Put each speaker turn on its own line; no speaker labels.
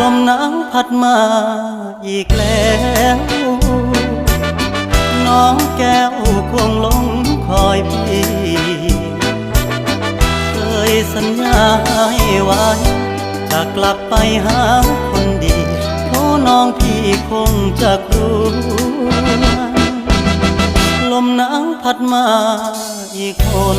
ลมหนาวพัดมาอีกแล้ว น้องแก้วคงหลงคอยพี่ เคยสัญญาให้ไว้ จะกลับไปหาคนดีเพราะน้องพี่คงจะกลัวลมหนาวพัดมาอีกคน